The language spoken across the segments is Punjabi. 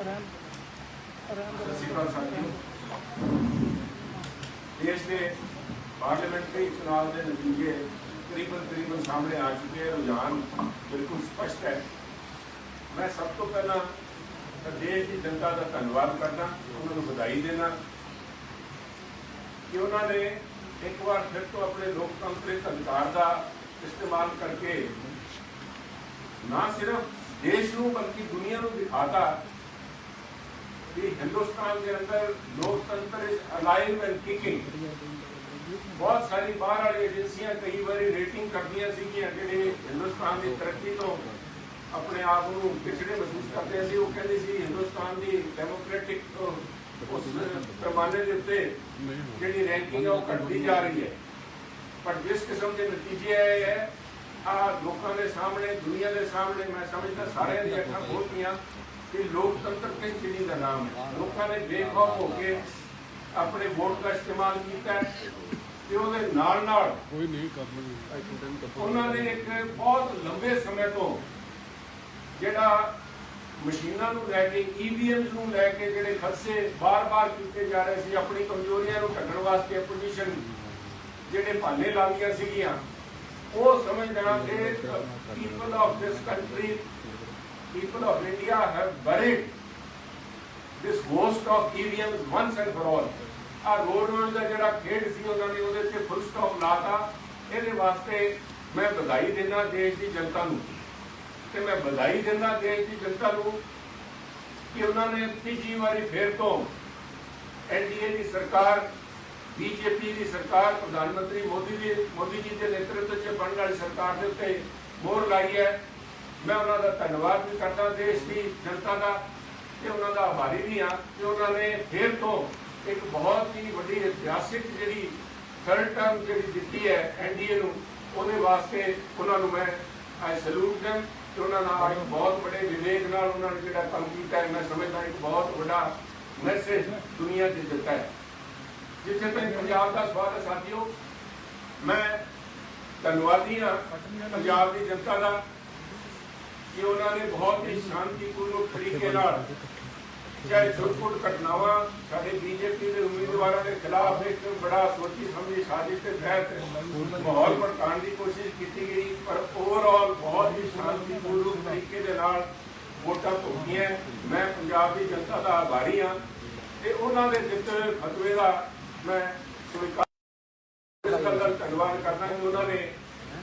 ਸਤਿ ਸ਼੍ਰੀ ਅਕਾਲ ਸਾਥੀਓ ਦੇਸ਼ ਦੇ ਪਾਰਲੀਮੈਂਟਰੀ ਚੁਣਾਵ ਦੇ ਨਤੀਜੇ ਤਕਰੀਬਨ ਤਕਰੀਬਨ ਸਾਹਮਣੇ ਆ ਚੁੱਕੇ ਹਨ ਰੁਝਾਨ ਬਿਲਕੁਲ ਸਪਸ਼ਟ ਹੈ ਮੈਂ ਸਭ ਤੋਂ ਪਹਿਲਾਂ ਦੇਸ਼ ਦੀ ਜਨਤਾ ਦਾ ਧੰਨਵਾਦ ਕਰਦਾ ਉਹਨਾਂ ਨੂੰ ਵਧਾਈ ਦੇਣਾ ਕਿ ਉਹਨਾਂ ਨੇ ਇੱਕ ਵਾਰ ਫਿਰ ਤੋਂ ਆਪਣੇ ਲੋਕਤੰਤਰਿਕ ਅਧਿਕਾਰ ਦਾ ਇਸਤੇਮਾਲ ਕਰਕੇ ਨਾ ਸਿਰਫ ਦੇਸ਼ ਨੂੰ ਬਲਕਿ ਦੁਨੀਆ ਨੂੰ ਦਿਖਾਤਾ ਕਿ ਹਿੰਦੁਸਤਾਨ ਦੇ ਅੰਦਰ ਲੋਕਤੰਤਰ ਇਜ਼ ਅਲਾਈਵ ਐਂਡ ਕਿਕਿੰਗ ਬਹੁਤ ਸਾਰੀ ਬਾਹਰ ਵਾਲੀ ਏਜੰਸੀਆਂ ਕਈ ਵਾਰੀ ਰੇਟਿੰਗ ਕਰਦੀਆਂ ਸੀ ਕਿ ਜਿਹੜੇ ਹਿੰਦੁਸਤਾਨ ਦੀ ਤਰੱਕੀ ਤੋਂ ਆਪਣੇ ਆਪ ਨੂੰ ਪਿਛੜੇ ਮਹਿਸੂਸ ਕਰਦੇ ਸੀ ਉਹ ਕਹਿੰਦੇ ਸੀ ਹਿੰਦੁਸਤਾਨ ਦੀ ਡੈਮੋਕ੍ਰੈਟਿਕ ਉਸ ਪੈਮਾਨੇ ਦੇ ਉੱਤੇ ਜਿਹੜੀ ਰੈਂਕਿੰਗ ਹੈ ਉਹ ਘਟਦੀ ਜਾ ਰਹੀ ਹੈ ਪਰ ਜਿਸ ਕਿਸਮ ਦੇ ਨਤੀਜੇ ਆਏ ਹੈ ਆ ਲੋਕਾਂ ਦੇ ਸਾਹਮਣੇ ਦੁਨੀਆ ਦੇ ਸਾਹਮਣੇ ਮੈਂ ਸਮਝਦਾ ਸਾਰਿਆਂ ਦੀਆਂ ਅੱਖਾਂ ਖੋਲ ਕਿ ਲੋਕਤੰਤਰ ਕਿਸ ਚੀਜ਼ ਦਾ ਨਾਮ ਹੈ। ਲੋਕਾਂ ਨੇ ਬੇਖੌਫ ਹੋ ਕੇ ਆਪਣੇ ਵੋਟ ਦਾ ਇਸਤੇਮਾਲ ਕੀਤਾ ਤੇ ਉਹਦੇ ਨਾਲ ਨਾਲ ਕੋਈ ਨਹੀਂ ਕਰਨਗੇ। ਉਹਨਾਂ ਨੇ ਇੱਕ ਬਹੁਤ ਲੰਬੇ ਸਮੇਂ ਤੋਂ ਜਿਹੜਾ ਮਸ਼ੀਨਾਂ ਨੂੰ ਲੈ ਕੇ ਈਵੀਐਮਸ ਨੂੰ ਲੈ ਕੇ ਜਿਹੜੇ ਖਦਸ਼ੇ ਬਾਰ-ਬਾਰ ਕੀਤੇ ਜਾ ਰਹੇ ਸੀ ਆਪਣੀ ਕਮਜ਼ੋਰੀਆਂ ਨੂੰ ਢੱਕਣ ਵਾਸਤੇ ਆਪੋਜੀਸ਼ਨ ਜਿਹੜੇ ਭਾਨੇ ਲਾਉਂਦੀਆਂ ਸੀਗੀਆਂ ਉਹ ਸਮਝਣਾ ਕਿ people of this country people of India have buried this ghost of EVMs once and for all. ਆ ਰੋਡ ਰੋਡ ਦਾ ਜਿਹੜਾ ਖੇਡ ਸੀ ਉਹਨਾਂ ਨੇ ਉਹਦੇ ਤੇ ਫੁੱਲ ਸਟਾਪ ਲਾਤਾ ਇਹਦੇ ਵਾਸਤੇ ਮੈਂ ਵਧਾਈ ਦਿੰਦਾ ਦੇਸ਼ ਦੀ ਜਨਤਾ ਨੂੰ ਤੇ ਮੈਂ ਵਧਾਈ ਦਿੰਦਾ ਦੇਸ਼ ਦੀ ਜਨਤਾ ਨੂੰ ਕਿ ਉਹਨਾਂ ਨੇ ਤੀਜੀ ਵਾਰੀ ਫੇਰ ਤੋਂ ਐਨਡੀਏ ਦੀ ਸਰਕਾਰ ਬੀਜੇਪੀ ਦੀ ਸਰਕਾਰ ਪ੍ਰਧਾਨ ਮੰਤਰੀ ਮੋਦੀ ਦੀ ਮੋਦੀ ਜੀ ਦੇ ਨੇਤਰਤਵ 'ਚ ਬਣਨ ਵਾਲੀ ਸਰਕਾਰ ਦੇ ਉੱਤੇ ਮੋਹਰ ਲਾਈ ਹੈ ਮੈਂ ਉਹਨਾਂ ਦਾ ਧੰਨਵਾਦ ਵੀ ਕਰਦਾ ਦੇਸ਼ ਦੀ ਜਨਤਾ ਦਾ ਤੇ ਉਹਨਾਂ ਦਾ ਆਭਾਰੀ ਵੀ ਹਾਂ ਕਿ ਉਹਨਾਂ ਨੇ ਫਿਰ ਤੋਂ ਇੱਕ ਬਹੁਤ ਹੀ ਵੱਡੀ ਇਤਿਹਾਸਿਕ ਜਿਹੜੀ ਥਰਡ ਟਰਮ ਜਿਹੜੀ ਦਿੱਤੀ ਹੈ ਐਨਡੀਏ ਨੂੰ, ਉਹਦੇ ਵਾਸਤੇ ਉਹਨਾਂ ਨੂੰ ਮੈਂ ਆਈ ਸਲੂਟ them ਕਿ ਉਹਨਾਂ ਨਾਲ ਇੱਕ ਬਹੁਤ ਵੱਡੇ ਵਿਵੇਕ ਨਾਲ ਉਹਨਾਂ ਨੇ ਜਿਹੜਾ ਕੰਮ ਕੀਤਾ ਹੈ, ਮੈਂ ਸਮਝਦਾ ਇੱਕ ਬਹੁਤ ਵੱਡਾ ਮੈਸੇਜ ਦੁਨੀਆ 'ਚ ਦਿੱਤਾ ਹੈ। ਜਿੱਥੇ ਤੱਕ ਪੰਜਾਬ ਦਾ ਸਵਾਲ ਹੈ ਸਾਥੀਓ, ਮੈਂ ਧੰਨਵਾਦੀ ਹਾਂ ਪੰਜਾਬ ਦੀ ਜਨਤਾ ਦਾ ਕਿ ਉਹਨਾਂ ਨੇ ਬਹੁਤ ਹੀ ਸ਼ਾਂਤੀਪੂਰਵਕ ਤਰੀਕੇ ਨਾਲ ਚਾਹੇ ਛੋਟ ਘਟਨਾਵਾਂ ਸਾਡੇ ਬੀਜੇਪੀ ਦੇ ਉਮੀਦਵਾਰਾਂ ਦੇ ਖਿਲਾਫ ਇੱਕ ਬੜਾ ਸੋਚੀ ਸਮਝੀ ਸਾਜ਼ਿਸ਼ ਦੇ ਤਹਿਤ ਮਾਹੌਲ ਭੜਕਾਉਣ ਦੀ ਕੋਸ਼ਿਸ਼ ਕੀਤੀ ਗਈ, ਪਰ ਓਵਰਆਲ ਬਹੁਤ ਹੀ ਸ਼ਾਂਤੀਪੂਰਵਕ ਤਰੀਕੇ ਦੇ ਨਾਲ ਵੋਟਾਂ ਭੁਗਤੀਆਂ। ਮੈਂ ਪੰਜਾਬ ਦੀ ਜਨਤਾ ਦਾ ਆਭਾਰੀ ਹਾਂ ਤੇ ਉਹਨਾਂ ਦੇ ਦਿੱਤੇ ਫਤਵੇ ਦਾ ਮੈਂ ਸਵੀਕਾਰ ਧੰਨਵਾਦ ਕਰਦਾ ਕਿ ਉਹਨਾਂ ਨੇ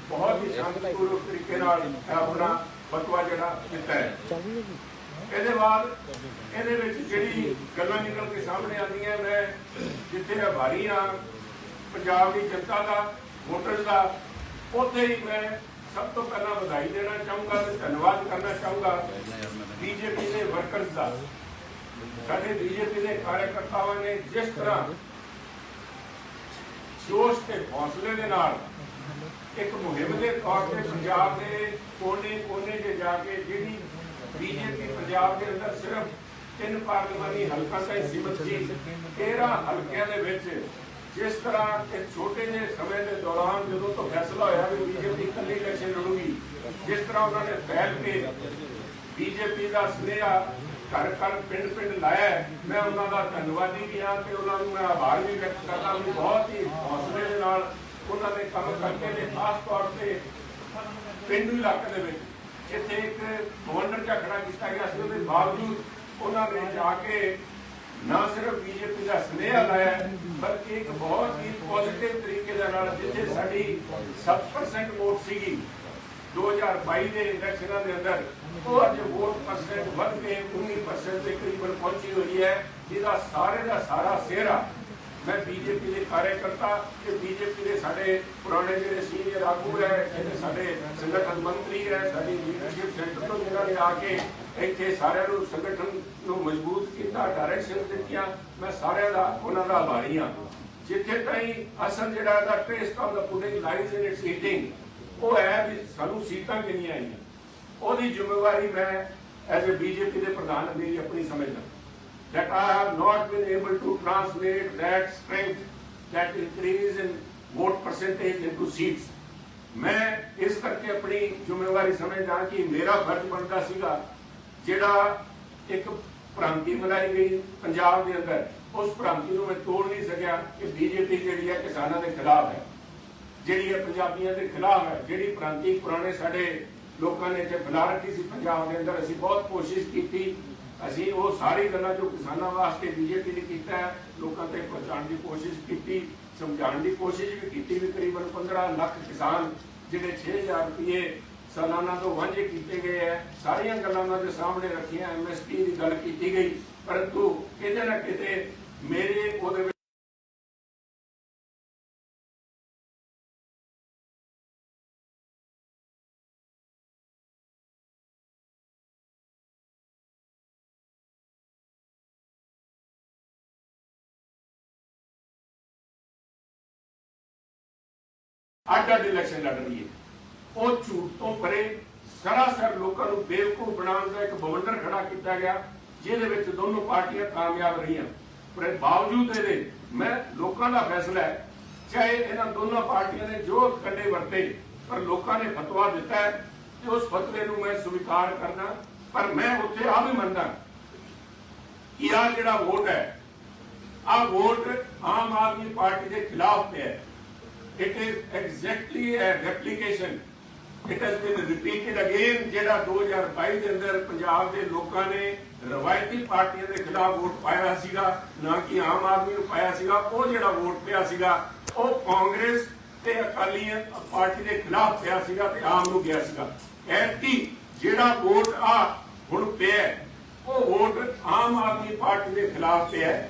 ਬਹੁਤ ਹੀ ਸ਼ਾਂਤੀਪੂਰਵਕ ਤਰੀਕੇ ਨਾਲ ਆਪਣਾ ਫਤਵਾ ਜਿਹੜਾ ਦਿੱਤਾ ਹੈ। ਇਹਦੇ ਬਾਅਦ ਇਹਦੇ ਵਿੱਚ ਜਿਹੜੀ ਗੱਲਾਂ ਨਿਕਲ ਕੇ ਸਾਹਮਣੇ ਆਉਂਦੀਆਂ ਮੈਂ ਜਿੱਥੇ ਆਭਾਰੀ ਹਾਂ ਪੰਜਾਬ ਦੀ ਜਨਤਾ ਦਾ ਵੋਟਰਸ ਦਾ ਉੱਥੇ ਹੀ ਮੈਂ ਸਭ ਤੋਂ ਪਹਿਲਾਂ ਵਧਾਈ ਦੇਣਾ ਚਾਹੂੰਗਾ ਤੇ ਧੰਨਵਾਦ ਕਰਨਾ ਚਾਹੂੰਗਾ ਬੀਜੇਪੀ ਦੇ ਵਰਕਰਸ ਦਾ। ਸਾਡੇ ਬੀਜੇਪੀ ਦੇ ਕਾਰਜਕਰਤਾਵਾਂ ਨੇ ਜਿਸ ਤਰ੍ਹਾਂ ਜੋਸ਼ ਤੇ ਹੌਸਲੇ ਦੇ ਨਾਲ ਇੱਕ ਮੁਹਿੰਮ ਦੇ ਤੌਰ ਤੇ ਪੰਜਾਬ ਦੇ ਕੋਨੇ ਕੋਨੇ 'ਚ ਜਾ ਕੇ ਜਿਹੜੀ ਬੀਜੇਪੀ ਪੰਜਾਬ ਦੇ ਅੰਦਰ ਸਿਰਫ ਤਿੰਨ ਪਾਰਲੀਮਾਨੀ ਹਲਕਾ ਤੱਕ ਸੀਮਤ ਸੀ 13 ਹਲਕਿਆਂ ਦੇ ਵਿੱਚ ਜਿਸ ਤਰ੍ਹਾਂ ਕਿ ਛੋਟੇ ਜਿਹੇ ਸਮੇਂ ਦੇ ਦੌਰਾਨ ਜਦੋਂ ਤੋਂ ਫੈਸਲਾ ਹੋਇਆ ਕਿ ਬੀਜੇਪੀ ਇਕੱਲੀ ਇਲੈਕਸ਼ਨ ਲੜੂਗੀ, ਜਿਸ ਤਰ੍ਹਾਂ ਉਹਨਾਂ ਨੇ ਫੈਲ ਕੇ ਬੀਜੇਪੀ ਦਾ ਸੁਨੇਹਾ ਘਰ ਘਰ ਪਿੰਡ ਪਿੰਡ ਲਾਇਆ ਮੈਂ ਉਹਨਾਂ ਦਾ ਧੰਨਵਾਦੀ ਵੀ ਹਾਂ ਤੇ ਉਹਨਾਂ ਨੂੰ ਮੈਂ ਆਭਾਰ ਵੀ ਵਿਅਕਤ ਕਰਦਾ ਵੀ ਬਹੁਤ ਹੀ ਹੌਸਲੇ ਦੇ ਨਾਲ ਉਹਨਾਂ ਨੇ ਕੰਮ ਕਰਕੇ ਨੇ ਖਾਸ ਤੌਰ ਤੇ ਪਿੰਡੂ ਇਲਾਕੇ ਦੇ ਵਿੱਚ ਜਿੱਥੇ ਇੱਕ ਗਵਰਨਰ ਦਾ ਕੀਤਾ ਗਿਆ ਸੀ, ਉਹਦੇ ਬਾਵਜੂਦ ਉਹਨਾਂ ਨੇ ਜਾ ਕੇ ਨਾ ਸਿਰਫ ਬੀਜੇਪੀ ਦਾ ਸੁਨੇਹਾ ਲਾਇਆ, ਬਲਕਿ ਇੱਕ ਬਹੁਤ ਹੀ ਪੋਜ਼ਿਟਿਵ ਤਰੀਕੇ ਦੇ ਨਾਲ ਜਿੱਥੇ ਸਾਡੀ 7% ਵੋਟ ਸੀਗੀ 2022 ਦੇ ਇਲੈਕਸ਼ਨਾਂ ਦੇ ਅੰਦਰ ਉਹ ਅੱਜ ਵੋਟ ਪਰਸੈਂਟ ਵੱਧ ਕੇ 19% ਦੇ ਕਰੀਬਨ ਪਹੁੰਚੀ ਹੋਈ ਹੈ, ਜਿਹਦਾ ਸਾਰੇ ਦਾ ਸਾਰਾ ਸਿਹਰਾ ਮੈਂ ਬੀਜੇਪੀ ਦੇ ਕਾਰਜਕਰਤਾ ਤੇ ਬੀਜੇਪੀ ਦੇ ਸਾਡੇ ਪੁਰਾਣੇ ਜਿਹੜੇ ਸੀਨੀਅਰ ਆਗੂ ਹੈ, ਜਿਹੜੇ ਸਾਡੇ ਸੰਗਠਨ ਮੰਤਰੀ ਹੈ, ਸਾਡੀ ਲੀਡਰਸ਼ਿਪ ਸੈਂਟਰ ਤੋਂ ਜਿਨ੍ਹਾਂ ਨੇ ਆ ਕੇ ਇੱਥੇ ਸਾਰਿਆਂ ਨੂੰ ਸੰਗਠਨ ਨੂੰ ਮਜ਼ਬੂਤ ਕੀਤਾ ਡਾਇਰੈਕਸ਼ਨ ਦਿੱਤੀਆਂ, ਮੈਂ ਸਾਰਿਆਂ ਦਾ, ਉਹਨਾਂ ਦਾ ਆਭਾਰੀ ਹਾਂ। ਜਿੱਥੇ ਤਾਈਂ ਅਸਲ ਜਿਹੜਾ the taste of the pudding lies in its eating ਉਹ ਹੈ ਵੀ ਸਾਨੂੰ ਸੀਟਾਂ ਕਿੰਨੀਆਂ ਆਈਆਂ। ਉਹਦੀ ਜ਼ਿੰਮੇਵਾਰੀ ਮੈਂ ਐਜ਼ ਅ ਬੀਜੇਪੀ ਦੇ ਪ੍ਰਧਾਨ ਮੇਰੀ ਆਪਣੀ ਸਮਝਦਾ। That I have not been able to translate that strength, that increase in vote percentage into seats. ਮੈਂ ਇਸ ਕਰਕੇ ਆਪਣੀ ਜ਼ਿੰਮੇਵਾਰੀ ਸਮਝਦਾ ਕਿ ਮੇਰਾ ਫਰਜ਼ ਬਣਦਾ ਸੀਗਾ ਜਿਹੜਾ ਇੱਕ ਭ੍ਰਾਂਤੀ ਮਨਾਈ ਗਈ ਪੰਜਾਬ ਦੇ ਅੰਦਰ ਉਸ ਭ੍ਰਾਂਤੀ ਨੂੰ ਮੈਂ ਤੋੜ ਨਹੀਂ ਸਕਿਆ ਕਿ ਬੀਜੇਪੀ ਜਿਹੜੀ ਹੈ ਕਿਸਾਨਾਂ ਦੇ ਖਿਲਾਫ ਹੈ ਜਿਹੜੀ ਹੈ ਪੰਜਾਬੀਆਂ ਦੇ ਖਿਲਾਫ ਹੈ ਜਿਹੜੀ ਪ੍ਰਾਂਤੀ ਪੁਰਾਣੇ ਸਾਡੇ ਲੋਕਾਂ ਨੇ ਇੱਥੇ ਫੈਲਾ ਰੱਖੀ ਸੀ ਪੰਜਾਬ ਦੇ ਅੰਦਰ ਅਸੀਂ ਬਹੁਤ ਕੋਸ਼ਿਸ਼ ਕੀਤੀ ਅਸੀਂ ਉਹ ਸਾਰੀ ਗੱਲਾਂ ਜੋ ਕਿਸਾਨਾਂ ਵਾਸਤੇ ਬੀਜੇਪੀ ਨੇ ਕੀਤਾ, ਲੋਕਾਂ ਤੱਕ ਪਹੁੰਚਾਉਣ ਦੀ ਕੋਸ਼ਿਸ਼ ਕੀਤੀ, ਸਮਝਾਉਣ ਦੀ ਕੋਸ਼ਿਸ਼ ਵੀ ਕੀਤੀ ਵੀ ਕਰੀਬਨ 15 ਲੱਖ ਕਿਸਾਨ ਜਿਹੜੇ 6000 ਰੁਪਏ ਸਾਲਾਨਾ ਤੋਂ ਵਾਂਝੇ ਕੀਤੇ ਗਏ ਹੈ ਸਾਰੀਆਂ ਗੱਲਾਂ ਉਹਨਾਂ ਦੇ ਸਾਹਮਣੇ ਰੱਖੀਆਂ ਐਮਐਸਪੀ ਦੀ ਗੱਲ ਕੀਤੀ ਗਈ, ਪਰੰਤੂ ਕਿਤੇ ਨਾ ਕਿਤੇ ਮੇਰੇ ਉਹਦੇ ਅੱਡ ਅੱਡ ਇਲੈਕਸ਼ਨ ਲੜ ਰਹੀ ਹੈ। ਉਹ ਝੂਠ ਤੋਂ ਪਰੇ ਸਰਾਸਰ ਲੋਕਾਂ ਨੂੰ ਬੇਵਕੂਫ ਬਣਾਉਣ ਦਾ ਇੱਕ ਬਵੰਡਰ ਖੜਾ ਕੀਤਾ ਗਿਆ, ਜਿਹਦੇ ਵਿੱਚ ਦੋਨੋਂ ਪਾਰਟੀਆਂ ਕਾਮਯਾਬ ਰਹੀਆਂ। ਪਰ ਬਾਵਜੂਦ ਇਹਦੇ ਮੈਂ ਲੋਕਾਂ ਦਾ ਫੈਸਲਾ ਹੈ, ਚਾਹੇ ਇਹਨਾਂ ਦੋਨੋਂ ਪਾਰਟੀਆਂ ਨੇ ਜੋ ਕੰਡੇ ਵਰਤੇ, ਪਰ ਲੋਕਾਂ ਨੇ ਫਤਵਾ ਦਿੱਤਾ ਹੈ ਤੇ ਉਸ ਫਤਵੇ ਨੂੰ ਮੈਂ ਸਵੀਕਾਰ ਕਰਦਾ, ਪਰ ਮੈਂ ਉੱਥੇ ਆ ਵੀ ਮੰਨਦਾ ਕਿ ਆ ਜਿਹੜਾ ਵੋਟ ਹੈ ਆ ਵੋਟ ਆਮ ਆਦਮੀ ਪਾਰਟੀ ਦੇ ਖਿਲਾਫ ਹੈ। It is exactly a replication. It has been repeated again, ਜਿਹੜਾ 2022 ਦੇ ਅੰਦਰ ਪੰਜਾਬ ਦੇ ਲੋਕਾਂ ਨੇ ਰਵਾਇਤੀ ਪਾਰਟੀਆਂ ਦੇ ਖਿਲਾਫ ਵੋਟ ਪਾਇਆ ਸੀਗਾ, ਨਾ ਕਿ ਆਮ ਆਦਮੀ ਨੂੰ ਪਾਇਆ ਸੀਗਾ, ਉਹ ਜਿਹੜਾ ਵੋਟ ਪਿਆ ਸੀਗਾ, ਉਹ ਕਾਂਗਰਸ ਤੇ ਅਕਾਲੀ ਪਾਰਟੀ ਦੇ ਖਿਲਾਫ ਪਿਆ ਸੀਗਾ ਤੇ ਆਮ ਨੂੰ ਗਿਆ ਸੀਗਾ। ਐਤਕੀ ਜਿਹੜਾ ਵੋਟ ਆ ਹੁਣ ਪਿਆ ਉਹ ਵੋਟ ਆਮ ਆਦਮੀ ਪਾਰਟੀ ਦੇ ਖਿਲਾਫ ਪਿਆ ਹੈ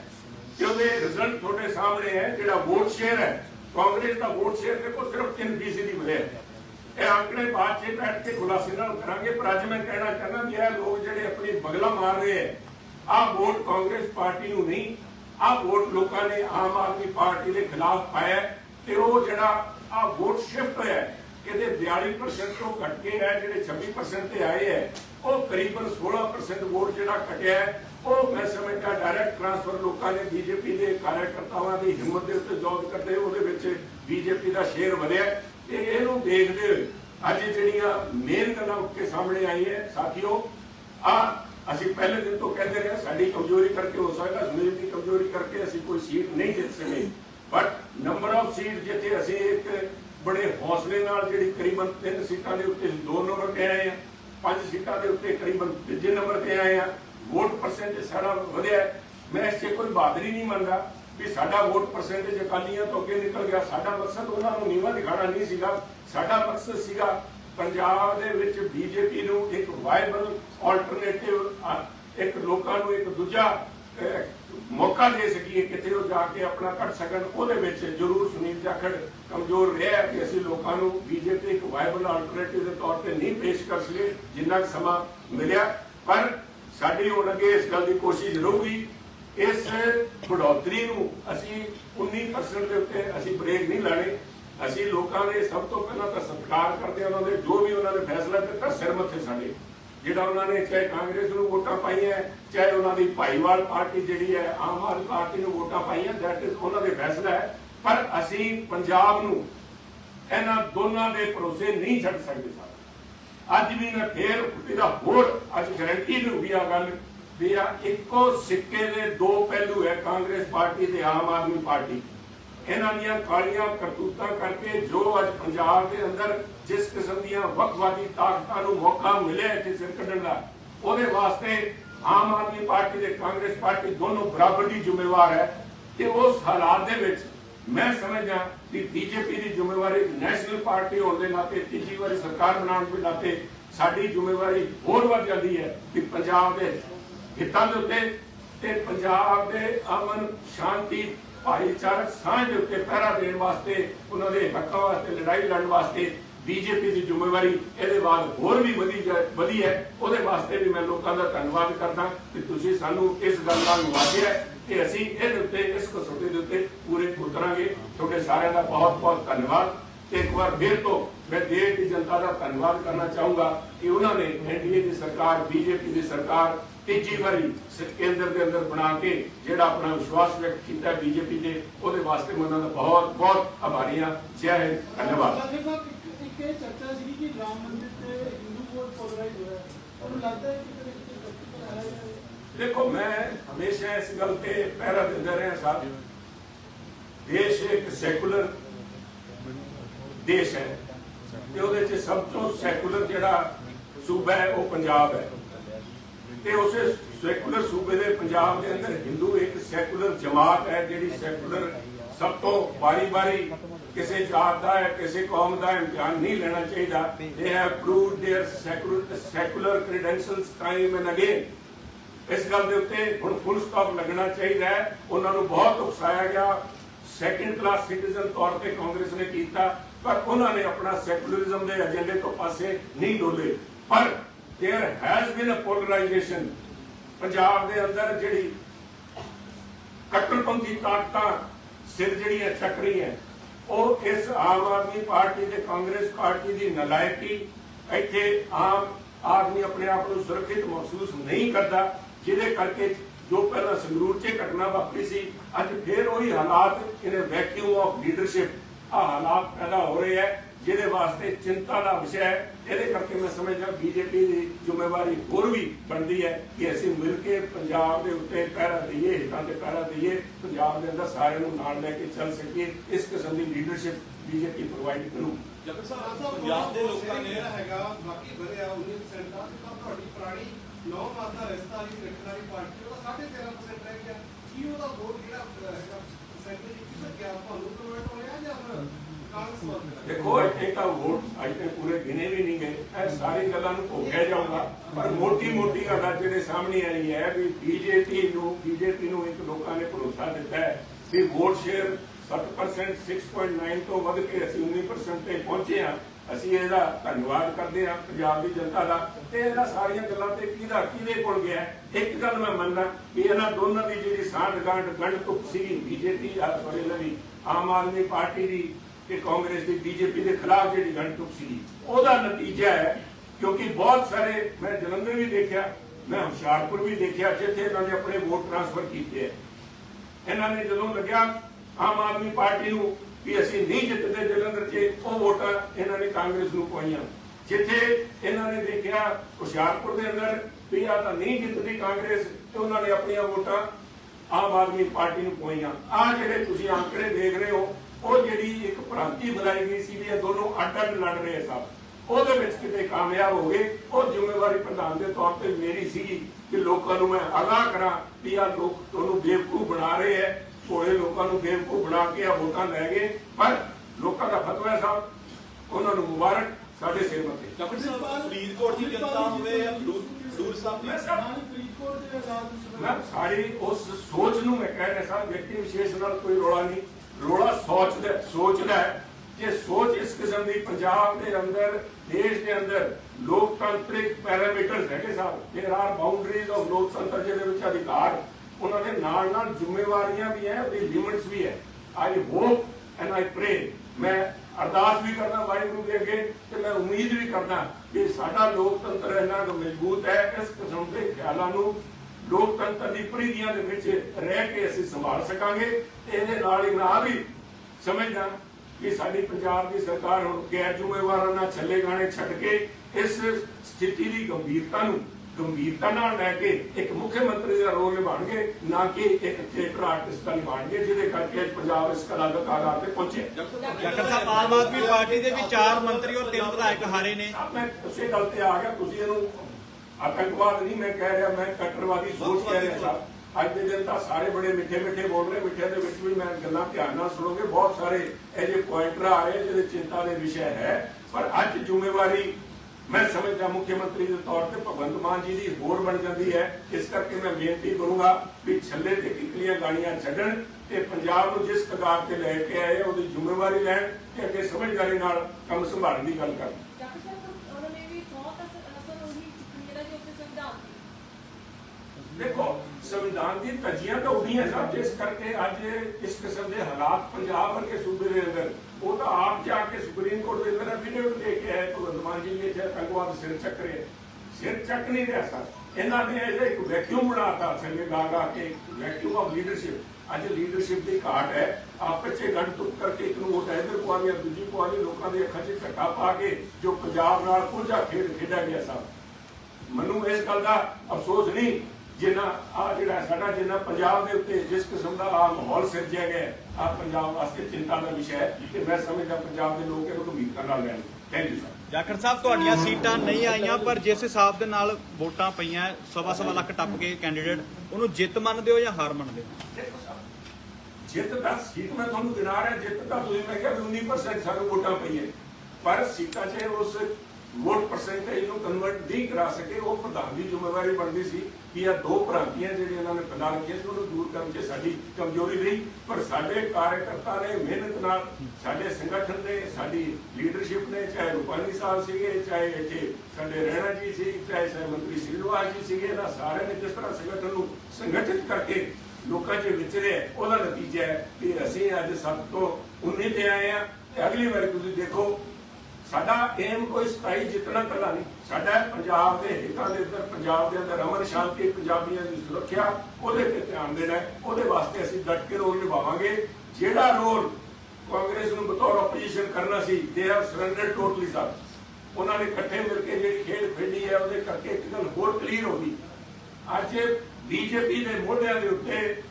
ਰਿਜ਼ਲਟ ਤੁਹਾਡੇ ਸਾਹਮਣੇ ਹੈ, ਜਿਹੜਾ ਵੋਟ ਸ਼ੇਅਰ ਹੈ ਕਾਂਗਰਸ ਦਾ ਵੋਟ ਸ਼ੇਅਰ ਦੇਖੋ, ਸਿਰਫ 3% ਦੀ ਵਧਿਆ ਇਹ ਆંકੜੇ ਬਾਅਦ 'ਚ ਬੈਠ ਕੇ ਖੁਲਾਸੇ ਨਾਲ ਕਰਾਂਗੇ, ਪਰ ਅੱਜ ਮੈਂ ਕਹਿਣਾ ਚਾਹੁੰਦਾ ਵੀ ਇਹ ਲੋਕ ਜਿਹੜੇ ਆਪਣੀ ਬਗਲਾ ਮਾਰ ਰਹੇ ਹੈ, ਆਹ ਵੋਟ ਕਾਂਗਰਸ ਪਾਰਟੀ ਨੂੰ ਨਹੀਂ, ਆਹ ਵੋਟ ਲੋਕਾਂ ਨੇ ਆਮ ਆਦਮੀ ਪਾਰਟੀ ਦੇ ਖਿਲਾਫ ਪਾਇਆ ਤੇ ਉਹ ਜਿਹੜਾ ਆਹ ਵੋਟ ਸ਼ਿਫਟ ਹੋਇਆ ਕਿਤੇ 42% ਤੋਂ ਘਟ ਕੇ ਹੈ ਜਿਹੜੇ 26% ਤੇ ਆਏ ਹੈ, ਉਹ ਕਰੀਬਨ 16% ਵੋਟ ਜਿਹੜਾ ਘਟਿਆ ਉਹ ਮੈਂ ਸਮਝਦਾ ਡਾਇਰੈਕਟ ਟ੍ਰਾਂਸਫਰ ਲੋਕਾਂ ਨੇ ਬੀਜੇਪੀ ਦੇ ਕਾਰਜਕਰਤਾਵਾਂ ਦੀ ਹਿੰਮਤ ਦੇ ਉੱਤੇ ਜ਼ੋਰ ਕਰਦੇ ਉਹਦੇ ਵਿੱਚ ਬੀਜੇਪੀ ਦਾ ਸ਼ੇਰ ਵਧਿਆ ਤੇ ਇਹਨੂੰ ਦੇਖਦੇ ਹੋਏ ਅੱਜ ਜਿਹੜੀਆਂ ਮੇਨ ਗੱਲਾਂ ਉੱਠ ਸਾਹਮਣੇ ਆਈ ਹੈ, ਸਾਥੀਓ, ਆ ਅਸੀਂ ਪਹਿਲੇ ਦਿਨ ਤੋਂ ਕਹਿੰਦੇ ਰਹੇ ਸਾਡੀ ਕਮਜ਼ੋਰੀ ਕਰਕੇ ਹੋ ਸਕਦਾ, ਸੁਨੀਲ ਦੀ ਕਮਜ਼ੋਰੀ ਕਰਕੇ ਅਸੀਂ ਕੋਈ ਸੀਟ ਨਹੀਂ ਜਿੱਤ ਸਕੇ। ਬਟ ਨੰਬਰ ਆਫ ਸੀਟ ਜਿੱਥੇ ਅਸੀਂ ਇੱਕ ਬੜੇ ਹੌਸਲੇ ਨਾਲ ਜਿਹੜੀ ਕਰੀਬਨ ਤਿੰਨ ਸੀਟਾਂ ਦੇ ਉੱਤੇ ਦੋ ਨੰਬਰ ਤੇ ਆਏ ਆ, ਪੰਜ ਸੀਟਾਂ ਦੇ ਉੱਤੇ ਕਰੀਬਨ ਤੀਜੇ ਨੰਬਰ ਤੇ ਆਏ ਆ। ਵੋਟ ਪਰਸੈਂਟੇਜ ਸਾਡਾ ਵਧਿਆ ਮੈਂ ਇਸ 'ਚ ਕੋਈ ਬਹਾਦਰੀ ਨਹੀਂ ਮੰਨਦਾ ਵੀ ਸਾਡਾ ਵੋਟ ਪਰਸੈਂਟੇਜ ਅਕਾਲੀਆਂ ਤੋਂ ਅੱਗੇ ਨਿਕਲ ਗਿਆ। ਸਾਡਾ ਮਕਸਦ ਉਹਨਾਂ ਨੂੰ ਨੀਵਾਂ ਦਿਖਾਣਾ ਨਹੀਂ ਸੀਗਾ। ਸਾਡਾ ਮਕਸਦ ਸੀਗਾ ਪੰਜਾਬ ਦੇ ਵਿੱਚ ਬੀਜੇਪੀ ਨੂੰ ਇੱਕ ਵਾਇਬਲ ਆਲਟਰਨੇਟਿਵ ਇੱਕ ਲੋਕਾਂ ਨੂੰ ਇੱਕ ਦੂਜਾ ਮੌਕਾ ਦੇ ਸਕੀਏ, ਕਿਤੇ ਉਹ ਜਾ ਕੇ ਆਪਣਾ ਘਟ ਸਕਣ, ਉਹਦੇ ਵਿੱਚ ਜ਼ਰੂਰ ਸੁਨੀਲ ਜਾਖੜ ਕਮਜ਼ੋਰ ਰਿਹਾ ਕਿ ਅਸੀਂ ਲੋਕਾਂ ਨੂੰ ਬੀਜੇਪੀ ਇੱਕ ਵਾਇਬਲ ਆਲਟਰਨੇਟਿਵ ਦੇ ਤੌਰ ਤੇ ਨਹੀਂ ਪੇਸ਼ ਕਰ ਸਕੇ, ਜਿੰਨਾ ਸਮਾਂ ਮਿਲਿਆ। ਪਰ ਸਾਡੀ ਹੁਣ ਅੱਗੇ ਇਸ ਗੱਲ ਦੀ ਕੋਸ਼ਿਸ਼ ਰਹੂਗੀ। ਇਸ ਬੜੋਤਰੀ ਨੂੰ ਅਸੀਂ 19% ਦੇ ਉੱਤੇ ਅਸੀਂ ਬ੍ਰੇਕ ਨਹੀਂ ਲਾਣੇ। ਅਸੀਂ ਲੋਕਾਂ ਦੇ ਸਭ ਤੋਂ ਪਹਿਲਾਂ ਤਾਂ ਸਤਿਕਾਰ ਕਰਦੇ ਉਹਨਾਂ ਦੇ, ਜੋ ਵੀ ਉਹਨਾਂ ਨੇ ਫੈਸਲਾ ਕੀਤਾ ਸਿਰ ਮੱਥੇ ਸਾਡੇ। ਜਿਹੜਾ ਉਹਨਾਂ ਨੇ ਚਾਹੇ ਕਾਂਗਰਸ ਨੂੰ ਵੋਟਾਂ ਪਾਈਆਂ, ਚਾਹੇ ਉਹਨਾਂ ਦੀ ਭਾਈਵਾਲ ਪਾਰਟੀ ਜਿਹੜੀ ਹੈ, ਆਮ ਆਦਮੀ ਪਾਰਟੀ ਨੂੰ ਵੋਟਾਂ ਪਾਈਆਂ ਦੈਟ ਇਜ਼ ਉਹਨਾਂ ਦੇ ਫੈਸਲਾ ਹੈ। ਪਰ ਅਸੀਂ ਪੰਜਾਬ ਨੂੰ ਇਹਨਾਂ ਦੋਨਾਂ ਦੇ ਭਰੋਸੇ ਨਹੀਂ ਛੱਡ ਸਕਦੇ ਸਾਹਿਬ ਅੱਜ ਵੀ ਮੈਂ ਫੇਰ ਇਹਦਾ ਹੋਰ ਅੱਜ ਗਰੰਟੀ ਦਊਗੀ ਆ ਗੱਲ ਵੀ ਆ, ਇੱਕੋ ਸਿੱਕੇ ਦੇ ਦੋ ਪਹਿਲੂ ਹੈ ਕਾਂਗਰਸ ਪਾਰਟੀ ਤੇ ਆਮ ਆਦਮੀ ਪਾਰਟੀ। ਇਹਨਾਂ ਦੀਆਂ ਕਾਲੀਆਂ ਕਰਤੂਤਾਂ ਕਰਕੇ ਜੋ ਅੱਜ ਪੰਜਾਬ ਦੇ ਅੰਦਰ ਜਿਸ ਕਿਸਮ ਦੀਆਂ ਵੱਖਵਾਦੀ ਤਾਕਤਾਂ ਨੂੰ ਮੌਕਾ ਮਿਲਿਆ ਇੱਥੇ ਸਿਰ ਕੱਢਣ ਦਾ, ਉਹਦੇ ਵਾਸਤੇ ਆਮ ਆਦਮੀ ਪਾਰਟੀ ਤੇ ਕਾਂਗਰਸ ਪਾਰਟੀ ਦੋਨੋਂ ਬਰਾਬਰ ਦੀ ਜ਼ਿੰਮੇਵਾਰ ਹੈ ਤੇ ਉਸ ਹਾਲਾਤ ਦੇ ਵਿੱਚ ਮੈਂ ਸਮਝਦਾ ਕਿ ਬੀਜੇਪੀ ਦੀ ਜ਼ਿੰਮੇਵਾਰੀ ਨੈਸ਼ਨਲ ਪਾਰਟੀ ਹੋਣ ਦੇ ਨਾਤੇ, ਤੀਜੀ ਵਾਰੀ ਸਰਕਾਰ ਬਣਾਉਣ ਦੇ ਨਾਤੇ ਸਾਡੀ ਜ਼ਿੰਮੇਵਾਰੀ ਹੋਰ ਵੱਧ ਜਾਂਦੀ ਹੈ ਕਿ ਪੰਜਾਬ ਦੇ ਹਿੱਤਾਂ ਦੇ ਉੱਤੇ ਤੇ ਪੰਜਾਬ ਦੇ ਅਮਨ, ਸ਼ਾਂਤੀ, ਭਾਈਚਾਰਕ ਸਾਂਝ ਉੱਤੇ ਪਹਿਰਾ ਦੇਣ ਵਾਸਤੇ, ਉਹਨਾਂ ਦੇ ਹੱਕਾਂ ਵਾਸਤੇ, ਲੜਾਈ ਲੜਨ ਵਾਸਤੇ ਬੀਜੇਪੀ ਦੀ ਜ਼ਿੰਮੇਵਾਰੀ ਇਹਦੇ ਬਾਅਦ ਹੋਰ ਵੀ ਵਧੀ ਜਾ- ਵਧੀ ਹੈ। ਉਹਦੇ ਵਾਸਤੇ ਵੀ ਮੈਂ ਲੋਕਾਂ ਦਾ ਧੰਨਵਾਦ ਕਰਦਾ ਕਿ ਤੁਸੀਂ ਸਾਨੂੰ ਇਸ ਗੱਲ ਨਾਲ ਨਵਾਜਿਆ ਕਿ ਅਸੀਂ ਇਹਦੇ ਉੱਤੇ, ਇਸ ਕਸੌਟੀ ਦੇ ਉੱਤੇ ਪੂਰੇ ਉਤਰਾਂਗੇ। ਤੁਹਾਡੇ ਸਾਰਿਆਂ ਦਾ ਬਹੁਤ ਬਹੁਤ ਧੰਨਵਾਦ। ਤੇ ਇੱਕ ਵਾਰ ਫਿਰ ਤੋਂ ਮੈਂ ਦੇਸ਼ ਦੀ ਜਨਤਾ ਦਾ ਧੰਨਵਾਦ ਕਰਨਾ ਚਾਹੂੰਗਾ ਕਿ ਉਹਨਾਂ ਨੇ ਐਨਡੀਏ ਦੀ ਸਰਕਾਰ, ਬੀਜੇਪੀ ਦੀ ਸਰਕਾਰ ਤੀਜੀ ਵਾਰੀ ਕੇਂਦਰ ਦੇ ਅੰਦਰ ਬਣਾ ਕੇ ਜਿਹੜਾ ਆਪਣਾ ਵਿਸ਼ਵਾਸ ਵਿਅਕਤ ਕੀਤਾ ਬੀਜੇਪੀ ਦੇ ਉਹਦੇ ਵਾਸਤੇ ਮੈਂ ਉਹਨਾਂ ਦਾ ਬਹੁਤ ਬਹੁਤ ਆਭਾਰੀ ਹਾਂ। ਜੈ ਹਿੰਦ। ਧੰਨਵਾਦ ਸਾਡੇ ਕੋਲ ਇੱਕ ਇੱਕ ਇਹ ਚਰਚਾ ਸੀ ਕਿ ਰਾਮ ਮੰਦਿਰ ਤੇ ਹਿੰਦੂ ਵੋਟ ਪੋਲਰਾਈਜ਼ ਹੋਇਆ ਹੈ। ਲੱਗਦਾ ਹੈ ਕਿ ਕਿਤੇ ਦੇਖੋ, ਮੈਂ ਹਮੇਸ਼ਾ ਇਸ ਗੱਲ ਤੇ ਪਹਿਰਾ ਦਿੰਦਾ ਰਿਹਾ ਸਾਹਿਬ। ਦੇਸ਼ ਇੱਕ ਸੈਕੂਲਰ ਦੇਸ਼ ਹੈ ਤੇ ਉਹਦੇ ਚ ਸਭ ਤੋਂ ਸੈਕੂਲਰ ਜਿਹੜਾ ਸੂਬਾ ਹੈ, ਉਹ ਪੰਜਾਬ ਹੈ। ਤੇ ਉਸੇ ਸੈਕੂਲਰ ਸੂਬੇ ਦੇ ਪੰਜਾਬ ਦੇ ਅੰਦਰ ਹਿੰਦੂ ਇੱਕ ਸੈਕੂਲਰ ਜਮਾਤ ਹੈ, ਜਿਹੜੀ ਸੈਕੂਲਰ ਸਭ ਤੋਂ ਬਾਰੀ-ਬਾਰੀ ਕਿਸੇ ਜਾਤ ਦਾ ਹੈ ਕਿਸੇ ਕੌਮ ਦਾ ਇਮਤਿਹਾਨ ਨਹੀਂ ਲੈਣਾ ਚਾਹੀਦਾ they have proved their secular secular credentials time and again ਇਸ ਗੱਲ ਦੇ ਉੱਤੇ ਹੁਣ ਫੁੱਲ ਸਟਾਪ ਲੱਗਣਾ ਚਾਹੀਦਾ ਹੈ ਉਹਨਾਂ ਨੂੰ ਬਹੁਤ ਉਕਸਾਇਆ ਗਿਆ ਸੈਕੰਡ ਕਲਾਸ ਸਿਟੀਜ਼ਨ ਤੌਰ ਤੇ ਕਾਂਗਰਸ ਨੇ ਕੀਤਾ ਪਰ ਉਹਨਾਂ ਨੇ ਆਪਣਾ ਸੈਕੂਲਰਿਜ਼ਮ ਦੇ ਏਜੰਡੇ ਤੋਂ ਪਾਸੇ ਨਹੀਂ ਡੋਲੇ ਪਰ there has been a polarisation Punjab ਦੇ ਅੰਦਰ ਜਿਹੜੀ ਕੱਟੜਪੰਥੀ ਤਾਕਤਾਂ ਸਿਰ ਜਿਹੜੀਆਂ ਚੱਕ ਰਹੀਆਂ ਉਹ ਇਸ ਆਮ ਆਦਮੀ ਪਾਰਟੀ ਤੇ ਕਾਂਗਰਸ ਪਾਰਟੀ ਦੀ ਨਲਾਇਕੀ ਇੱਥੇ ਆਮ ਆਦਮੀ ਆਪਣੇ ਆਪ ਨੂੰ ਸੁਰੱਖਿਅਤ ਮਹਿਸੂਸ ਨਹੀਂ ਕਰਦਾ, ਜਿਹਦੇ ਕਰਕੇ ਜੋ ਪਹਿਲਾਂ ਸੰਗਰੂਰ 'ਚ ਘਟਨਾ ਵਾਪਰੀ ਸੀ, ਅੱਜ ਫੇਰ ਉਹੀ ਹਾਲਾਤ ਇਨ ਵੈਕਿਊਮ ਆਫ ਲੀਡਰਸ਼ਿਪ ਆ ਹਾਲਾਤ ਪੈਦਾ ਹੋ ਰਹੇ ਹੈ। ਜਿਹਦੇ ਵਾਸਤੇ ਚਿੰਤਾ ਦਾ ਵਿਸ਼ਾ ਹੈ ਇਹਦੇ ਕਰਕੇ ਮੈਂ ਸਮਝਦਾ ਬੀਜੇਪੀ ਦੀ ਜ਼ਿੰਮੇਵਾਰੀ ਹੋਰ ਵੀ ਬਣਦੀ ਹੈ ਕਿ ਅਸੀਂ ਮਿਲ ਕੇ ਪੰਜਾਬ ਦੇ ਉੱਤੇ ਪਹਿਰਾ ਦਈਏ ਹਿੱਤਾਂ ਤੇ ਪਹਿਰਾ ਦਈਏ ਪੰਜਾਬ ਦੇ ਅੰਦਰ ਸਾਰਿਆਂ ਨੂੰ ਨਾਲ ਲੈ ਕੇ ਚੱਲ ਸਕੀਏ ਇਸ ਕਿਸਮ ਦੀ ਲੀਡਰਸ਼ਿਪ ਬੀਜੇਪੀ ਪ੍ਰੋਵਾਈਡ ਕਰੂ ਜਗਰ ਸਾਹਿਬ ਪੰਜਾਬ ਦੇ ਲੋਕਾਂ ਨੇ ਹੈਗਾ ਬਾਕੀ ਵਧਿਆ 19% ਦਾ ਤੁਹਾਡੀ ਪੁਰਾਣੀ 9 ਮਾਸ ਦਾ ਰਸਤਾ ਵਾਲੀ ਸਿੱਖਣ ਵਾਲੀ ਪਾਰਟੀ ਉਹਦਾ 13.5% ਰਹਿ ਗਿਆ ਕੀ ਉਹਦਾ ਵੋਟ ਜਿਹੜਾ ਹੈਗਾ ਸੈਂਟਰ ਜੀ ਕਿੱਥੇ ਗਿਆ ਤੁਹਾਨੂੰ ਕਨਵਰਟ ਹੋਇਆ ਜਾਂ ਫਿਰ? ਦੇਖੋ, ਇੱਥੇ ਤਾਂ ਵੋਟ ਅੱਜ ਤੱਕ ਪੂਰੇ ਗਿਣੇ ਵੀ ਨਹੀਂ ਗਏ। ਇਹ ਸਾਰੀ ਗੱਲਾਂ ਨੂੰ ਭੋਗਿਆ ਜਾਊਗਾ। ਪਰ ਮੋਟੀ ਮੋਟੀ ਗੱਲਾਂ ਜਿਹੜੇ ਸਾਹਮਣੇ ਆਈ ਹੈ ਵੀ ਬੀਜੇਪੀ ਨੂੰ ਬੀਜੇਪੀ ਨੂੰ ਇੱਕ ਲੋਕਾਂ ਨੇ ਭਰੋਸਾ ਦਿੱਤਾ ਹੈ ਵੀ ਵੋਟ ਸ਼ੇਅਰ 7% 6.9 ਤੋਂ ਵੱਧ ਕੇ ਅਸੀਂ 19% ਤੇ ਪਹੁੰਚੇ ਹਾਂ। ਅਸੀਂ ਇਹਦਾ ਧੰਨਵਾਦ ਕਰਦੇ ਹਾਂ ਪੰਜਾਬ ਦੀ ਜਨਤਾ ਦਾ। ਤੇ ਇਹਨਾਂ ਸਾਰੀਆਂ ਗੱਲਾਂ ਤੇ ਕਿਹਦਾ ਕਿਹਦੇ ਕੋਲ ਗਿਆ ਇੱਕ ਗੱਲ ਮੈਂ ਮੰਨਦਾ ਵੀ ਇਹਨਾਂ ਦੋਨਾਂ ਦੀ ਜਿਹੜੀ ਸਾਂਢ ਗਾਂਢ ਗੰਢ ਤੁਕ ਸੀ ਬੀਜੇਪੀ ਆ ਸੋਰੀ ਲਵੀ ਆਮ ਆਦਮੀ ਪਾਰਟੀ ਦੀ ਤੇ ਕਾਂਗਰਸ ਦੀ ਬੀਜੇਪੀ ਦੇ ਖਿਲਾਫ ਜਿਹੜੀ ਗੰਢ ਸੀ, ਉਹਦਾ ਨਤੀਜਾ ਹੈ, ਕਿਉਂਕਿ ਬਹੁਤ ਸਾਰੇ, ਮੈਂ ਜਲੰਧਰ ਵੀ ਦੇਖਿਆ, ਮੈਂ ਹੁਸ਼ਿਆਰਪੁਰ ਵੀ ਦੇਖਿਆ, ਜਿੱਥੇ ਇਹਨਾਂ ਨੇ ਆਪਣੇ ਵੋਟ ਟ੍ਰਾਂਸਫਰ ਕੀਤੇ ਹੈ ਇਹਨਾਂ ਨੇ ਜਦੋਂ ਲੱਗਿਆ ਆਮ ਆਦਮੀ ਪਾਰਟੀ ਨੂੰ ਵੀ ਅਸੀਂ ਨਹੀਂ ਜਿੱਤਦੇ ਜਲੰਧਰ 'ਚ, ਉਹ ਵੋਟਾਂ ਇਹਨਾਂ ਨੇ ਕਾਂਗਰਸ ਨੂੰ ਪਾਈਆਂ ਜਿੱਥੇ ਇਹਨਾਂ ਨੇ ਦੇਖਿਆ ਹੁਸ਼ਿਆਰਪੁਰ ਦੇ ਅੰਦਰ ਵੀ ਆ ਤਾਂ ਨਹੀਂ ਜਿੱਤਦੀ ਕਾਂਗਰਸ, ਤੇ ਉਹਨਾਂ ਨੇ ਆਪਣੀਆਂ ਵੋਟਾਂ ਆਮ ਆਦਮੀ ਪਾਰਟੀ ਨੂੰ ਪਾਈਆਂ ਆ ਜਿਹੜੇ ਤੁਸੀਂ ਆંકੜੇ ਦੇਖ ਰਹੇ ਹੋ, ਉਹ ਜਿਹੜੀ ਇੱਕ ਭ੍ਰਾਂਤੀ ਬਣਾਈ ਗਈ ਸੀ ਵੀ ਇਹ ਦੋਨੋਂ ਅੱਡ ਅੱਡ ਲੜ ਰਹੇ ਸਭ ਉਹਦੇ ਵਿੱਚ ਕਿਤੇ ਕਾਮਯਾਬ ਹੋ ਗਏ। ਉਹ ਜ਼ਿੰਮੇਵਾਰੀ ਪ੍ਰਧਾਨ ਦੇ ਤੌਰ ਤੇ ਮੇਰੀ ਸੀ ਕਿ ਲੋਕਾਂ ਨੂੰ ਮੈਂ ਆਗਾਹ ਕਰਾਂ ਵੀ ਆ ਲੋਕ ਤੁਹਾਨੂੰ ਬੇਵਕੂਫ ਬਣਾ ਰਹੇ ਐ ਭੋਲੇ ਲੋਕਾਂ ਨੂੰ ਬੇਵਕੂਫ ਬਣਾ ਕੇ ਆ ਵੋਟਾਂ ਲੈ ਗਏ। ਪਰ ਲੋਕਾਂ ਦਾ ਫਤਵਾ ਸਾਹਿਬ, ਉਹਨਾਂ ਨੂੰ ਮੁਬਾਰਕ, ਸਾਡੇ ਸਿਰ ਮੱਥੇ। ਜਗਰ ਸਾਹਿਬ, ਫਰੀਦਕੋਟ ਦੀ ਜਨਤਾ ਹੋਵੇ ਜਾਂ ਖਡੂਰ ਸਾਹਿਬ ਦੀ ਮੈਂ ਫਰੀਦਕੋਟ ਦੇ ਆਜ਼ਾਦ ਨੂੰ ਮੈਂ ਸਾਰੀ ਉਸ ਸੋਚ ਨੂੰ ਮੈਂ ਕਹਿ ਰਿਹਾ ਸਾਂ ਵਿਅਕਤੀ ਵਿਸ਼ੇਸ਼ ਨਾਲ ਕੋਈ ਰੋਲਾ ਨਹੀਂ। ਰੋਲਾ ਸੋਚ ਦਾ ਸੋਚ ਦਾ ਹੈ ਜੇ ਸੋਚ ਇਸ ਕਿਸਮ ਦੀ ਪੰਜਾਬ ਦੇ ਅੰਦਰ ਦੇਸ਼ ਦੇ ਅੰਦਰ ਲੋਕਤੰਤਰਿਕ ਪੈਰਾਮੀਟਰਸ ਹੈਗੇ ਸਾਹਿਬ ਦੇਰ ਆਰ ਬਾਉਂਡਰੀਜ਼ ਆਫ ਲੋਕਤੰਤਰ ਜਿਹਦੇ ਵਿੱਚ ਅਧਿਕਾਰ। ਉਹਨਾਂ ਦੇ ਨਾਲ ਨਾਲ ਜ਼ਿੰਮੇਵਾਰੀਆਂ ਵੀ ਹੈ ਉਹਦੀ ਲਿਮਿਟਸ ਵੀ ਹੈ। ਆਈ ਹੋਪ ਐਂਡ ਆਈ ਪ੍ਰੇ ਮੈਂ ਅਰਦਾਸ ਵੀ ਕਰਦਾ ਵਾਹਿਗੁਰੂ ਦੇ ਅੱਗੇ, ਤੇ ਮੈਂ ਉਮੀਦ ਵੀ ਕਰਦਾ ਕਿ ਸਾਡਾ ਲੋਕਤੰਤਰ ਇੰਨਾ ਮਜ਼ਬੂਤ ਹੈ, ਇਸ ਕਿਸਮ ਦੇ ਖਿਆਲਾਂ ਨੂੰ ਲੋਕਤੰਤਰ ਦੀ ਪ੍ਰੀਤੀਆਂ ਦੇ ਵਿੱਚ ਰਹਿ ਕੇ ਅਸੀਂ ਸੰਭਾਲ ਸਕਾਂਗੇ, ਤੇ ਇਹਦੇ ਨਾਲ ਹੀ ਮੈਂ ਵੀ ਸਮਝਦਾ ਕਿ ਸਾਡੀ ਪੰਜਾਬ ਦੀ ਸਰਕਾਰ ਹੁਣ ਗੈਰ ਜ਼ਿੰਮੇਵਾਰਾਂ ਨਾਲ ਛੱਲੇ ਗਾਣੇ ਛੱਡ ਕੇ ਇਸ ਸਥਿਤੀ ਦੀ ਗੰਭੀਰਤਾ ਨੂੰ ਗੰਭੀਰਤਾ ਨਾਲ ਲੈ ਕੇ ਇੱਕ ਮੁੱਖ ਮੰਤਰੀ ਦਾ ਰੋਲ ਨਿਭਾਣਗੇ ਨਾ ਕਿ ਇੱਕ ਥੀਏਟਰ ਆਰਟਿਸਟ ਦਾ ਨਿਭਾਣਗੇ ਜਿਹਦੇ ਕਰਕੇ ਅੱਜ ਪੰਜਾਬ ਇਸ ਕਲਾ ਦਾ ਕਾਗਾਰ ਤੇ ਪਹੁੰਚਿਆ ਜਗਰ ਸਾਹਿਬ ਆਮ ਆਦਮੀ ਪਾਰਟੀ ਦੇ ਵੀ ਚਾਰ ਮੰਤਰੀ ਔਰ ਤਿੰਨ ਵਿਧਾਇਕ ਹਾਰੇ ਨੇ। ਸਾਹਿਬ ਮੈਂ ਉਸੇ ਗੱਲ ਤੇ ਆ ਗਿਆ ਤੁਸੀਂ ਇਹਨੂੰ ਆਤੰਕਵਾਦ ਨਹੀਂ ਮੈਂ ਕਹਿ ਰਿਹਾ ਮੈਂ ਕੱਟੜਵਾਦੀ ਸੋਚ ਕਹਿ ਰਿਹਾ ਸਾਹਿਬ। ਅੱਜ ਦੇ ਦਿਨ ਤਾਂ ਸਾਰੇ ਬੜੇ ਮਿੱਠੇ ਮਿੱਠੇ ਬੋਲ ਰਹੇ ਮਿੱਠੇ ਦੇ ਵਿੱਚ ਵੀ ਮੈਂ ਗੱਲਾਂ ਧਿਆਨ ਨਾਲ ਸੁਣੋਗੇ ਬਹੁਤ ਸਾਰੇ ਇਹ ਜਿਹੇ ਪੁਆਇੰਟਰ ਆ ਰਹੇ ਜਿਹਦੇ ਚਿੰਤਾ ਦੇ ਵਿਸ਼ਾ ਹੈ। ਪਰ ਅੱਜ ਜ਼ਿੰਮੇਵਾਰੀ ਮੈਂ ਸਮਝਦਾ ਮੁੱਖ ਮੰਤਰੀ ਦੇ ਤੌਰ ਤੇ ਭਗਵੰਤ ਮਾਨ ਜੀ ਦੀ ਹੋਰ ਬਣ ਜਾਂਦੀ ਹੈ। ਇਸ ਕਰਕੇ ਮੈਂ ਬੇਨਤੀ ਕਰੂੰਗਾ ਵੀ ਛੱਲੇ ਤੇ ਕਿਕਲੀਆਂ ਗਾਣੀਆਂ ਛੱਡਣ ਤੇ ਪੰਜਾਬ ਨੂੰ ਜਿਸ ਕਗਾਰ ਤੇ ਲੈ ਕੇ ਆਏ ਉਹਦੀ ਜ਼ਿੰਮੇਵਾਰੀ ਲੈਣ ਤੇ ਅੱਗੇ ਸਮਝਦਾਰੀ ਨਾਲ ਕੰਮ ਸੰਭਾਲਣ ਦੀ ਗੱਲ ਕਰਨ। ਕਿ ਦੇਖੋ ਸੰਵਿਧਾਨ ਦੀ ਧੱਜੀਆਂ ਤਾਂ ਉਡੀਆਂ ਸਭ ਜਿਸ ਕਰਕੇ ਅੱਜ ਇਸ ਕਿਸਮ ਦੇ ਹਾਲਾਤ ਪੰਜਾਬ ਵਰਗੇ ਸੂਬੇ ਦੇ ਅੰਦਰ ਉਹ ਤਾਂ ਆਪ ਜਾ ਕੇ ਸੁਪਰੀਮ ਕੋਰਟ ਦੇ ਅੰਦਰ ਐਫੀਡੇਵਿਟ ਦੇ ਕੇ ਆਏ ਭਗਵੰਤ ਮਾਨ ਜੀ ਨੇ ਇੱਥੇ ਆਤੰਕਵਾਦ ਸਿਰ ਚੱਕ ਰਹੇ ਸਿਰ ਚੱਕ ਨਹੀਂ ਰਿਹਾ ਇਹਨਾਂ ਨੇ ਇਹਦਾ ਇੱਕ ਵੈਕਿਊਮ ਬਣਾਤਾ ਥੱਲੇ ਗਾ ਕੇ ਵੈਕਿਊਮ ਆਫ ਲੀਡਰਸ਼ਿਪ ਅੱਜ ਲੀਡਰਸ਼ਿਪ ਦੀ ਘਾਟ ਹੈ। ਆਪਸ ਵਿੱਚ ਗੰਢ ਤੁਕ ਕਰਕੇ ਇੱਕ ਨੂੰ ਵੋਟ ਇੱਧਰ ਪਵਾ ਲਿਆ, ਦੂਜੀ ਪਵਾ ਲਈ ਲੋਕਾਂ ਦੇ ਅੱਖਾਂ 'ਚ ਝੱਟਾ ਪਾ ਕੇ ਜੋ ਪੰਜਾਬ ਨਾਲ ਕੁਝਾ ਖੇਡ ਖੇਡਿਆ ਗਿਆ ਸਭ ਮੈਨੂੰ ਇਸ ਗੱਲ ਦਾ ਅਫਸੋਸ ਨਹੀਂ ਜਿੰਨਾ ਆ ਜਿਹੜਾ ਸਾਡਾ ਜਿੰਨਾ ਪੰਜਾਬ ਦੇ ਉੱਤੇ ਜਿਸ ਕਿਸਮ ਦਾ ਆ ਮਾਹੌਲ ਸਿਰਜਿਆ ਗਿਆ ਆ ਪੰਜਾਬ ਵਾਸਤੇ ਚਿੰਤਾ ਦਾ ਵਿਸ਼ਾ ਹੈ ਤੇ ਮੈਂ ਸਮਝਦਾ ਪੰਜਾਬ ਦੇ ਲੋਕ ਇਹਨੂੰ ਗੰਭੀਰਤਾ ਨਾਲ ਲੈਣ thank you sir Jakhar Sahib ਤੁਹਾਡੀਆਂ ਸੀਟਾਂ ਨਹੀਂ ਆਈਆਂ ਪਰ ਜਿਸ ਹਿਸਾਬ ਦੇ ਨਾਲ ਵੋਟਾਂ ਪਈਆਂ ਸਵਾ ਸਵਾ ਲੱਖ ਟੱਪ ਕੇ ਕੈਂਡੀਡੇਟ ਉਹਨੂੰ ਜਿੱਤ ਮੰਨਦੇ ਹੋ ਜਾਂ ਹਾਰ ਮੰਨਦੇ ਹੋ? ਜਿੱਤ ਦਾ ਸੀਟ ਮੈਂ ਤੁਹਾਨੂੰ ਗਿਣਾ ਰਿਹਾ ਜਿੱਤ ਦਾ ਤੁਸੀਂ ਮੈਂ ਕਿਹਾ ਵੀ 19% ਸਾਨੂੰ ਵੋਟਾਂ ਪਈਆਂ। ਪਰ ਸੀਟਾਂ 'ਚ ਉਸ ਵੋਟ ਪਰਸੈਂਟੇਜ ਨੂੰ ਕਨਵਰਟ ਨਹੀਂ ਕਰਾ ਸਕੇ, ਉਹ ਪ੍ਰਧਾਨ ਦੀ ਜ਼ਿੰਮੇਵਾਰੀ ਬਣਦੀ ਸੀ ਕਿ ਇਹ ਦੋ ਭ੍ਰਾਂਤੀਆਂ ਜਿਹੜੀਆਂ ਇਹਨਾਂ ਨੇ ਪੈਦਾ ਰੱਖੀਆਂ ਸੀ, ਉਹਨੂੰ ਦੂਰ ਕਰਨ 'ਚ ਸਾਡੀ ਕਮਜ਼ੋਰੀ ਰਹੀ। ਪਰ ਸਾਡੇ ਕਾਰਜਕਰਤਾ ਨੇ ਮਿਹਨਤ ਨਾਲ ਸਾਡੇ ਸੰਗਠਨ ਨੇ, ਸਾਡੀ ਲੀਡਰਸ਼ਿਪ ਨੇ, ਚਾਹੇ ਰੂਪਾਨੀ ਸਾਹਿਬ ਸੀਗੇ, ਚਾਹੇ ਇੱਥੇ ਸਾਡੇ ਰਹਿਣਾ ਜੀ ਸੀ, ਚਾਹੇ ਸਾਹਿਬ ਮੰਤਰੀ ਸ੍ਰੀਨਿਵਾਸ ਜੀ ਸੀਗੇ, ਇਹਨਾਂ ਸਾਰਿਆਂ ਨੇ ਜਿਸ ਤਰ੍ਹਾਂ ਸੰਗਠਨ ਨੂੰ ਸੰਗਠਿਤ ਕਰਕੇ ਲੋਕਾਂ 'ਚ ਵਿਚਰਿਆ, ਉਹਦਾ ਨਤੀਜਾ ਹੈ ਕਿ ਅਸੀਂ ਅੱਜ ਸਭ ਤੋਂ 19 ਤੇ ਆਏ ਆ ਅਗਲੀ ਵਾਰ ਤੁਸੀਂ ਦੇਖੋ ਸਾਡਾ ਏਮ ਕੋਈ 27 ਜਿੱਤਣਾ ਕੱਲਾ ਨਹੀਂ। ਸਾਡਾ ਪੰਜਾਬ ਦੇ ਹਿੱਤਾਂ ਦੇ ਅੰਦਰ ਪੰਜਾਬ ਦੇ ਅੰਦਰ ਅਮਨ ਸ਼ਾਂਤੀ, ਪੰਜਾਬੀਆਂ ਦੀ ਸੁਰੱਖਿਆ, ਉਹਦੇ ਤੇ ਧਿਆਨ ਦੇਣਾ ਉਹਦੇ ਵਾਸਤੇ ਅਸੀਂ ਡਟ ਕੇ ਰੋਲ ਨਿਭਾਵਾਂਗੇ। ਜਿਹੜਾ ਰੋਲ ਕਾਂਗਰਸ ਨੂੰ ਬਤੌਰ ਆਪੋਜੀਸ਼ਨ ਕਰਨਾ ਸੀ they have surrender totally sir ਉਹਨਾਂ ਨੇ ਇਕੱਠੇ ਮਿਲ ਕੇ ਜਿਹੜੀ ਖੇਡ ਖੇਡੀ ਹੈ, ਉਹਦੇ ਕਰਕੇ ਇੱਕ ਗੱਲ ਹੋਰ ਕਲੀਅਰ ਹੋ ਗਈ। ਅੱਜ ਬੀਜੇਪੀ ਦੇ ਮੋਢਿਆਂ ਦੇ ਉੱਤੇ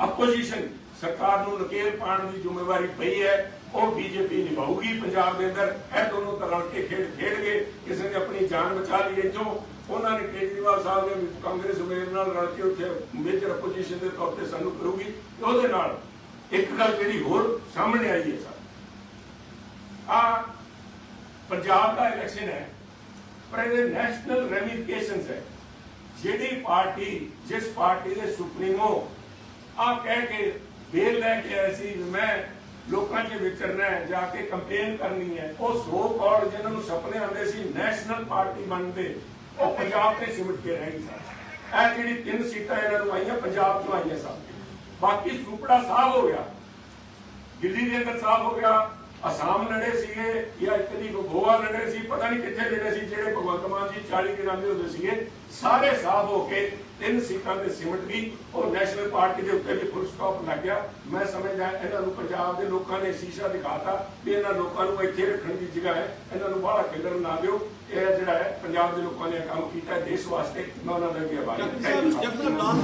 ਆਪੋਜੀਸ਼ਨ ਸਰਕਾਰ ਨੂੰ ਨਕੇਲ ਪਾਉਣ ਦੀ ਜ਼ਿੰਮੇਵਾਰੀ ਪਈ ਹੈ। ਉਹ ਬੀਜੇਪੀ ਨਿਭਾਊਗੀ, ਪੰਜਾਬ ਦੇ ਅੰਦਰ ਇਹ ਦੋਨੋਂ ਤਾਂ ਕੇ ਖੇਡ ਖੇਡ ਕਿਸੇ ਨੇ ਆਪਣੀ ਜਾਨ ਬਚਾ ਲਈ ਇੱਥੋਂ। ਉਹਨਾਂ ਨੇ ਕੇਜਰੀਵਾਲ ਸਾਹਿਬ ਨੇ ਕਾਂਗਰਸ ਉਮੀਦ ਨਾਲ ਰਲ ਕੇ ਉੱਥੇ ਮੇਜਰ ਆਪੋਜੀਸ਼ਨ ਦੇ ਤੌਰ ਤੇ ਸਾਨੂੰ ਕਰੂਗੀ। ਉਹਦੇ ਨਾਲ ਇੱਕ ਗੱਲ ਜਿਹੜੀ ਹੋਰ ਸਾਹਮਣੇ ਆਈ ਹੈ ਸਰ। ਆ ਪੰਜਾਬ ਦਾ ਇਲੈਕਸ਼ਨ ਹੈ, ਪਰ ਇਹਦੇ ਨੈਸ਼ਨਲ ਰੈਮੀਫਿਕੇਸ਼ਨਸ ਹੈ। ਜਿਹੜੀ ਪਾਰਟੀ, ਜਿਸ ਪਾਰਟੀ ਦੇ ਸੁਪਰੀਮੋ ਆ ਕਹਿ ਕੇ ਬੇਲ ਲੈ ਕੇ ਆਏ ਸੀ ਮੈਂ ਲੋਕਾਂ 'ਚ ਵਿਚਰਨਾ ਹੈ, ਜਾ ਕੇ ਕੰਪੇਨ ਕਰਨੀ ਹੈ। ਉਹ ਸੋ ਕੌੜ ਜਿਹਨਾਂ ਨੂੰ ਸੁਪਨੇ ਆਉਂਦੇ ਸੀ ਨੈਸ਼ਨਲ ਪਾਰਟੀ ਬਣਦੇ, ਉਹ ਪੰਜਾਬ ਤੇ ਸਿਮਟ ਕੇ ਰਹਿ ਗਈ ਸਨ। ਇਹ ਜਿਹੜੀ ਤਿੰਨ ਸੀਟਾਂ ਇਹਨਾਂ ਨੂੰ ਆਈਆਂ, ਪੰਜਾਬ ਤੋਂ ਆਈਆਂ ਸਭ ਬਾਕੀ ਸੁਪੜਾ ਸਾਫ਼ ਹੋ ਗਿਆ, ਦਿੱਲੀ ਦੇ ਅੰਦਰ ਸਾਫ਼ ਹੋ ਗਿਆ ਅਸਾਮ ਲੜੇ ਸੀਗੇ ਜਾਂ ਇਤਨੀ ਗੋਆ ਲੜੇ ਸੀ ਪਤਾ ਨਹੀਂ ਕਿੱਥੇ ਲੜੇ ਸੀ ਜਿਹੜੇ ਭਗਵੰਤ ਮਾਨ ਜੀ 40 ਦਿਨਾਂ ਦੇ ਹੁੰਦੇ ਸੀਗੇ ਸਾਰੇ ਸਾਫ਼ ਹੋ ਕੇ ਤਿੰਨ ਸੀਟਾਂ ਤੇ ਸਿਮਟ ਗਈ ਉਹ ਨੈਸ਼ਨਲ ਪਾਰਟੀ ਦੇ ਉੱਤੇ ਵੀ ਫੁੱਲ ਸਟਾਪ ਲੱਗ ਗਿਆ। ਮੈਂ ਸਮਝਦਾ ਇਹਨਾਂ ਨੂੰ ਪੰਜਾਬ ਦੇ ਲੋਕਾਂ ਨੇ ਸ਼ੀਸ਼ਾ ਦਿਖਾਤਾ ਵੀ ਇਹਨਾਂ ਲੋਕਾਂ ਨੂੰ ਇੱਥੇ ਰੱਖਣ ਦੀ ਜਗ੍ਹਾ ਹੈ। ਇਹਨਾਂ ਨੂੰ ਬਾਹਰ ਖੇਡਣ ਨਾ ਦਿਓ। ਇਹ ਜਿਹੜਾ ਹੈ ਪੰਜਾਬ ਦੇ ਲੋਕਾਂ ਨੇ ਕੰਮ ਕੀਤਾ ਦੇਸ਼ ਵਾਸਤੇ ਮੈਂ ਉਹਨਾਂ ਦਾ ਵੀ ਆਭਾਰੀ ਹਾਂ।